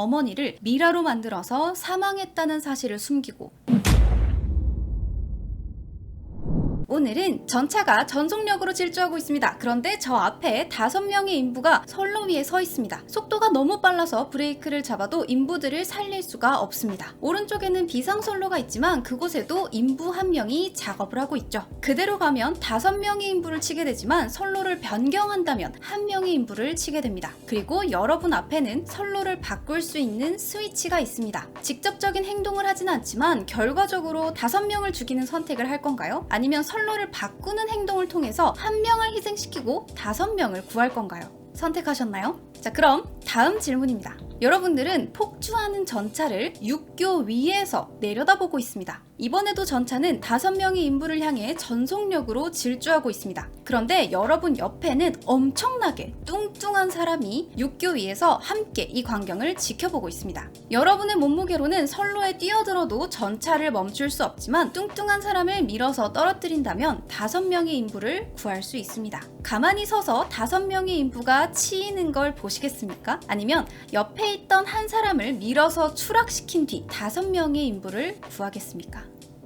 어머니를 미라로 만들어서 사망했다는 사실을 숨기고 오늘은 전차가 전속력으로 질주하고 있습니다. 그런데 저 앞에 다섯 명의 인부가 선로 위에 서 있습니다. 속도가 너무 빨라서 브레이크를 잡아도 인부들을 살릴 수가 없습니다. 오른쪽에는 비상선로가 있지만 그곳에도 인부 한 명이 작업을 하고 있죠. 그대로 가면 다섯 명의 인부를 치게 되지만 선로를 변경한다면 한 명의 인부를 치게 됩니다. 그리고 여러분 앞에는 선로를 바꿀 수 있는 스위치가 있습니다. 직접적인 행동을 하진 않지만 결과적으로 다섯 명을 죽이는 선택을 할 건가요? 아니면 선로 를 바꾸는 행동을 통해서 한 명을 희생시키고 다섯 명을 구할 건가요? 선택하셨나요? 자, 그럼 다음 질문입니다. 여러분들은 폭주하는 전차를 육교 위에서 내려다보고 있습니다. 이번에도 전차는 다섯 명의 인부를 향해 전속력으로 질주하고 있습니다. 그런데 여러분 옆에는 엄청나게 뚱뚱한 사람이 육교 위에서 함께 이 광경을 지켜보고 있습니다. 여러분의 몸무게로는 선로에 뛰어들어도 전차를 멈출 수 없지만 뚱뚱한 사람을 밀어서 떨어뜨린다면 다섯 명의 인부를 구할 수 있습니다. 가만히 서서 다섯 명의 인부가 치이는 걸 보시겠습니까? 아니면 옆에 있던 한 사람을 밀어서 추락시킨 뒤 다섯 명의 인부를 구하겠습니까?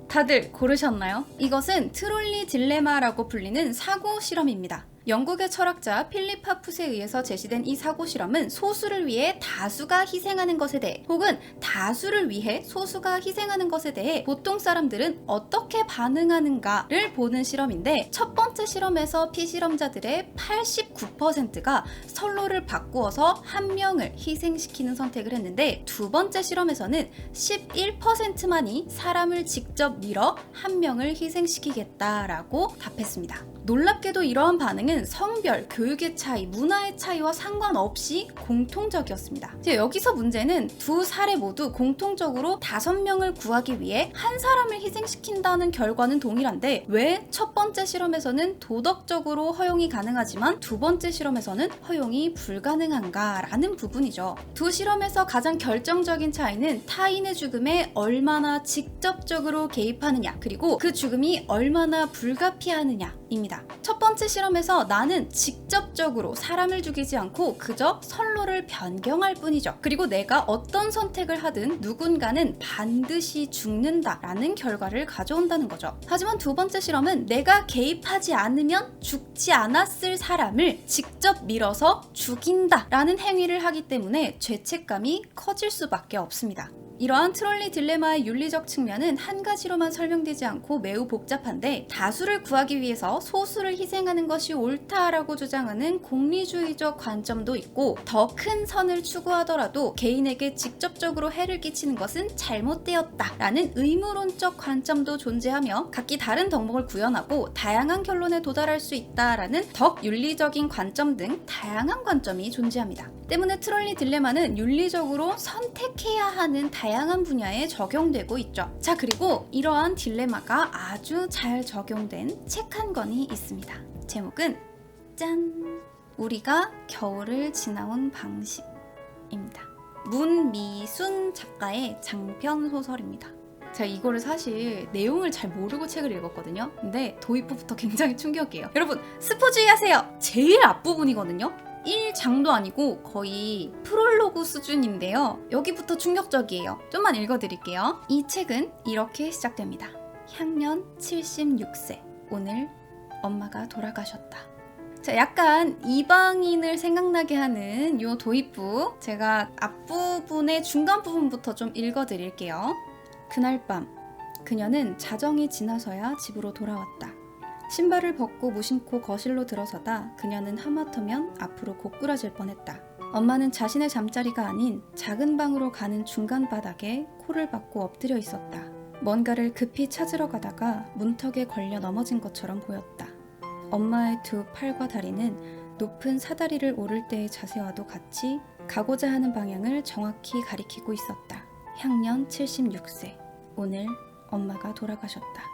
다들 고르셨나요? 이것은 트롤리 딜레마라고 불리는 사고 실험입니다. 영국의 철학자 필립 하풋에 의해서 제시된 이 사고 실험은 소수를 위해 다수가 희생하는 것에 대해 혹은 다수를 위해 소수가 희생하는 것에 대해 보통 사람들은 어떻게 반응하는가를 보는 실험인데 첫 번째 실험에서 피실험자들의 89%가 선로를 바꾸어서 한 명을 희생시키는 선택을 했는데 두 번째 실험에서는 11%만이 사람을 직접 밀어 한 명을 희생시키겠다라고 답했습니다. 놀랍게도 이러한 반응은 성별, 교육의 차이, 문화의 차이와 상관없이 공통적이었습니다. 이제 여기서 문제는 두 사례 모두 공통적으로 다섯 명을 구하기 위해 한 사람을 희생시킨다는 결과는 동일한데 왜 첫 번째 실험에서는 도덕적으로 허용이 가능하지만 두 번째 실험에서는 허용이 불가능한가라는 부분이죠. 두 실험에서 가장 결정적인 차이는 타인의 죽음에 얼마나 직접적으로 개입하느냐 그리고 그 죽음이 얼마나 불가피하느냐 입니다. 첫 번째 실험에서 나는 직접적으로 사람을 죽이지 않고 그저 선로를 변경할 뿐이죠. 그리고 내가 어떤 선택을 하든 누군가는 반드시 죽는다라는 결과를 가져온다는 거죠. 하지만 두 번째 실험은 내가 개입하지 않으면 죽지 않았을 사람을 직접 밀어서 죽인다라는 행위를 하기 때문에 죄책감이 커질 수밖에 없습니다. 이러한 트롤리 딜레마의 윤리적 측면은 한 가지로만 설명되지 않고 매우 복잡한데 다수를 구하기 위해서 소수를 희생하는 것이 옳다라고 주장하는 공리주의적 관점도 있고 더 큰 선을 추구하더라도 개인에게 직접적으로 해를 끼치는 것은 잘못되었다라는 의무론적 관점도 존재하며 각기 다른 덕목을 구현하고 다양한 결론에 도달할 수 있다라는 덕 윤리적인 관점 등 다양한 관점이 존재합니다. 때문에 트롤리 딜레마는 윤리적으로 선택해야 하는 다양한 분야에 적용되고 있죠. 자, 그리고 이러한 딜레마가 아주 잘 적용된 책 한 권이 있습니다. 제목은 짠! 우리가 겨울을 지나온 방식입니다. 문미순 작가의 장편 소설입니다. 제가 이거를 사실 내용을 잘 모르고 책을 읽었거든요. 근데 도입부부터 굉장히 충격이에요. 여러분, 스포주의 하세요! 제일 앞부분이거든요. 1장도 아니고 거의 프롤로그 수준인데요. 여기부터 충격적이에요. 좀만 읽어드릴게요. 이 책은 이렇게 시작됩니다. 향년 76세. 오늘 엄마가 돌아가셨다. 자, 약간 이방인을 생각나게 하는 요 도입부. 제가 앞부분의 중간 부분부터 좀 읽어드릴게요. 그날 밤, 그녀는 자정이 지나서야 집으로 돌아왔다. 신발을 벗고 무심코 거실로 들어서다 그녀는 하마터면 앞으로 고꾸라질 뻔했다. 엄마는 자신의 잠자리가 아닌 작은 방으로 가는 중간 바닥에 코를 박고 엎드려 있었다. 뭔가를 급히 찾으러 가다가 문턱에 걸려 넘어진 것처럼 보였다. 엄마의 두 팔과 다리는 높은 사다리를 오를 때의 자세와도 같이 가고자 하는 방향을 정확히 가리키고 있었다. 향년 76세. 오늘 엄마가 돌아가셨다.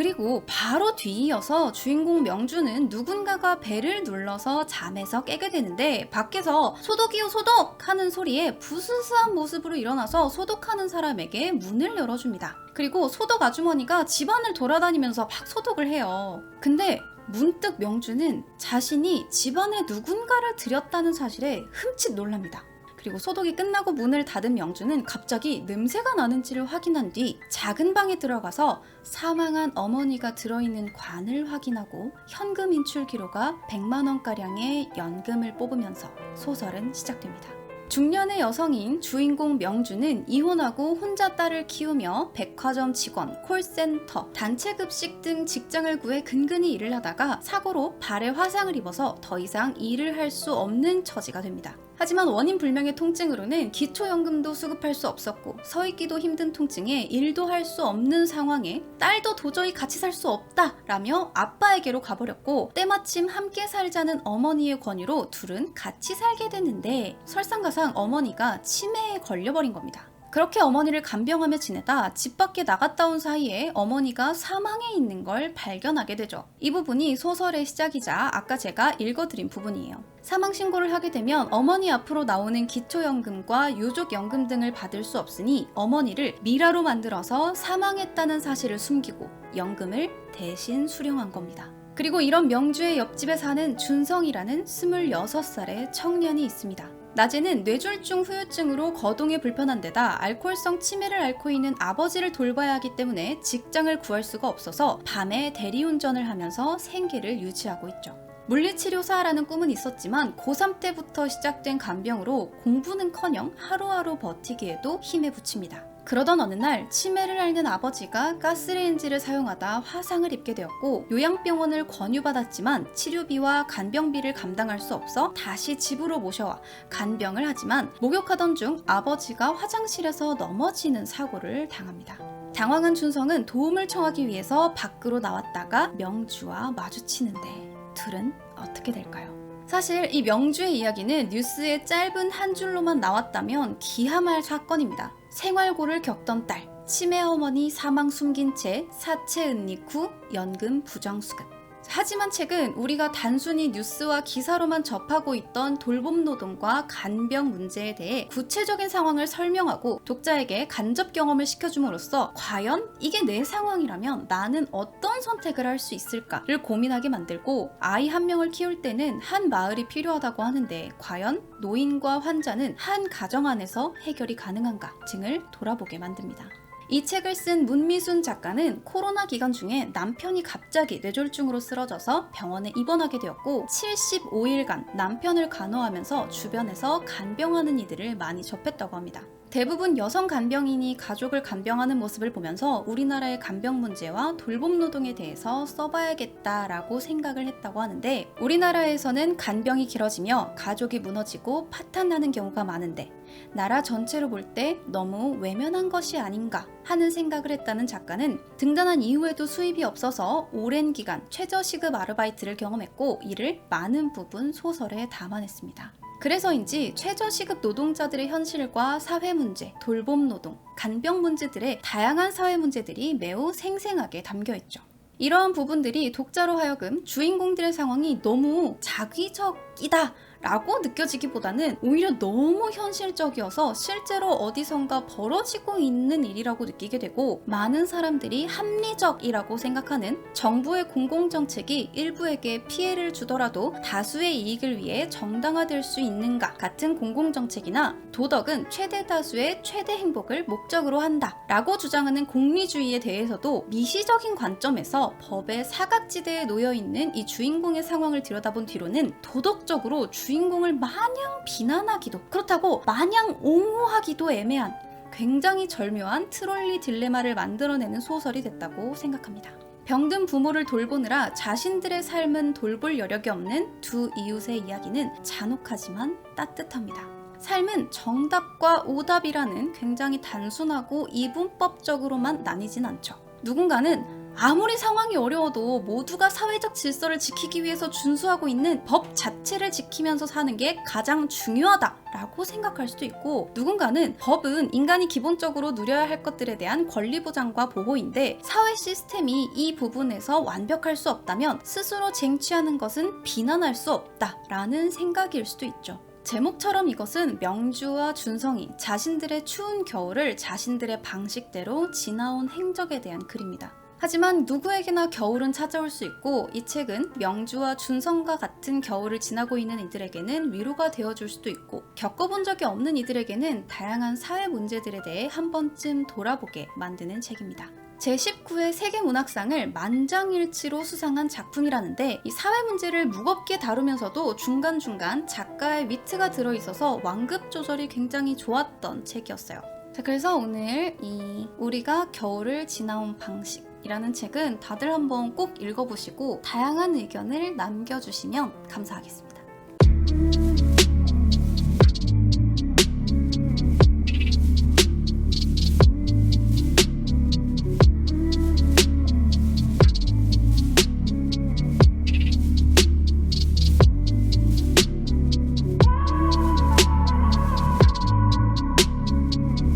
그리고 바로 뒤이어서 주인공 명주는 누군가가 배를 눌러서 잠에서 깨게 되는데 밖에서 소독이요 소독 하는 소리에 부스스한 모습으로 일어나서 소독하는 사람에게 문을 열어줍니다. 그리고 소독 아주머니가 집안을 돌아다니면서 막 소독을 해요. 근데 문득 명주는 자신이 집안에 누군가를 들였다는 사실에 흠칫 놀랍니다. 그리고 소독이 끝나고 문을 닫은 명주는 갑자기 냄새가 나는지를 확인한 뒤 작은 방에 들어가서 사망한 어머니가 들어있는 관을 확인하고 현금 인출 기로가 100만 원가량의 연금을 뽑으면서 소설은 시작됩니다. 중년의 여성인 주인공 명주는 이혼하고 혼자 딸을 키우며 백화점 직원, 콜센터, 단체 급식 등 직장을 구해 근근히 일을 하다가 사고로 발에 화상을 입어서 더 이상 일을 할 수 없는 처지가 됩니다. 하지만 원인 불명의 통증으로는 기초연금도 수급할 수 없었고 서 있기도 힘든 통증에 일도 할 수 없는 상황에 딸도 도저히 같이 살 수 없다라며 아빠에게로 가버렸고 때마침 함께 살자는 어머니의 권유로 둘은 같이 살게 됐는데 설상가상 어머니가 치매에 걸려버린 겁니다. 그렇게 어머니를 간병하며 지내다 집 밖에 나갔다 온 사이에 어머니가 사망해 있는 걸 발견하게 되죠. 이 부분이 소설의 시작이자 아까 제가 읽어드린 부분이에요. 사망 신고를 하게 되면 어머니 앞으로 나오는 기초연금과 유족연금 등을 받을 수 없으니 어머니를 미라로 만들어서 사망했다는 사실을 숨기고 연금을 대신 수령한 겁니다. 그리고 이런 명주의 옆집에 사는 준성이라는 26살의 청년이 있습니다. 낮에는 뇌졸중 후유증으로 거동이 불편한 데다 알코올성 치매를 앓고 있는 아버지를 돌봐야 하기 때문에 직장을 구할 수가 없어서 밤에 대리운전을 하면서 생계를 유지하고 있죠. 물리치료사라는 꿈은 있었지만 고3 때부터 시작된 간병으로 공부는커녕 하루하루 버티기에도 힘에 부칩니다. 그러던 어느 날 치매를 앓는 아버지가 가스레인지를 사용하다 화상을 입게 되었고 요양병원을 권유받았지만 치료비와 간병비를 감당할 수 없어 다시 집으로 모셔와 간병을 하지만 목욕하던 중 아버지가 화장실에서 넘어지는 사고를 당합니다. 당황한 준성은 도움을 청하기 위해서 밖으로 나왔다가 명주와 마주치는데 둘은 어떻게 될까요? 사실 이 명주의 이야기는 뉴스에 짧은 한 줄로만 나왔다면 기함할 사건입니다. 생활고를 겪던 딸, 치매 어머니 사망 숨긴 채 사체 은닉 후 연금 부정수급. 하지만 최근 우리가 단순히 뉴스와 기사로만 접하고 있던 돌봄 노동과 간병 문제에 대해 구체적인 상황을 설명하고 독자에게 간접 경험을 시켜줌으로써 과연 이게 내 상황이라면 나는 어떤 선택을 할 수 있을까를 고민하게 만들고 아이 한 명을 키울 때는 한 마을이 필요하다고 하는데 과연 노인과 환자는 한 가정 안에서 해결이 가능한가 등을 돌아보게 만듭니다. 이 책을 쓴 문미순 작가는 코로나 기간 중에 남편이 갑자기 뇌졸중으로 쓰러져서 병원에 입원하게 되었고 75일간 남편을 간호하면서 주변에서 간병하는 이들을 많이 접했다고 합니다. 대부분 여성 간병인이 가족을 간병하는 모습을 보면서 우리나라의 간병 문제와 돌봄 노동에 대해서 써봐야겠다라고 생각을 했다고 하는데 우리나라에서는 간병이 길어지며 가족이 무너지고 파탄나는 경우가 많은데 나라 전체로 볼 때 너무 외면한 것이 아닌가 하는 생각을 했다는 작가는 등단한 이후에도 수입이 없어서 오랜 기간 최저시급 아르바이트를 경험했고 이를 많은 부분 소설에 담아냈습니다. 그래서인지 최저시급 노동자들의 현실과 사회 문제, 돌봄 노동, 간병 문제들의 다양한 사회 문제들이 매우 생생하게 담겨 있죠. 이러한 부분들이 독자로 하여금 주인공들의 상황이 너무 자기적이다 라고 느껴지기보다는 오히려 너무 현실적이어서 실제로 어디선가 벌어지고 있는 일이라고 느끼게 되고 많은 사람들이 합리적이라고 생각하는 정부의 공공정책이 일부에게 피해를 주더라도 다수의 이익을 위해 정당화될 수 있는가 같은 공공정책이나 도덕은 최대 다수의 최대 행복을 목적으로 한다 라고 주장하는 공리주의에 대해서도 미시적인 관점에서 법의 사각지대에 놓여 있는 이 주인공의 상황을 들여다본 뒤로는 도덕적으로 주 주인공을 마냥 비난하기도 그렇다고 마냥 옹호하기도 애매한 굉장히 절묘한 트롤리 딜레마를 만들어내는 소설이 됐다고 생각합니다. 병든 부모를 돌보느라 자신들의 삶은 돌볼 여력이 없는 두 이웃의 이야기는 잔혹하지만 따뜻합니다. 삶은 정답과 오답이라는 굉장히 단순하고 이분법적으로만 나뉘진 않죠. 누군가는 아무리 상황이 어려워도 모두가 사회적 질서를 지키기 위해서 준수하고 있는 법 자체를 지키면서 사는 게 가장 중요하다라고 생각할 수도 있고 누군가는 법은 인간이 기본적으로 누려야 할 것들에 대한 권리 보장과 보호인데 사회 시스템이 이 부분에서 완벽할 수 없다면 스스로 쟁취하는 것은 비난할 수 없다라는 생각일 수도 있죠. 제목처럼 이것은 명주와 준성이 자신들의 추운 겨울을 자신들의 방식대로 지나온 행적에 대한 글입니다. 하지만 누구에게나 겨울은 찾아올 수 있고 이 책은 명주와 준성과 같은 겨울을 지나고 있는 이들에게는 위로가 되어줄 수도 있고 겪어본 적이 없는 이들에게는 다양한 사회 문제들에 대해 한 번쯤 돌아보게 만드는 책입니다. 제19회 세계문학상을 만장일치로 수상한 작품이라는데 이 사회 문제를 무겁게 다루면서도 중간중간 작가의 위트가 들어있어서 완급 조절이 굉장히 좋았던 책이었어요. 자, 그래서 오늘 이 우리가 겨울을 지나온 방식 이라는 책은 다들 한번 꼭 읽어보시고 다양한 의견을 남겨주시면 감사하겠습니다.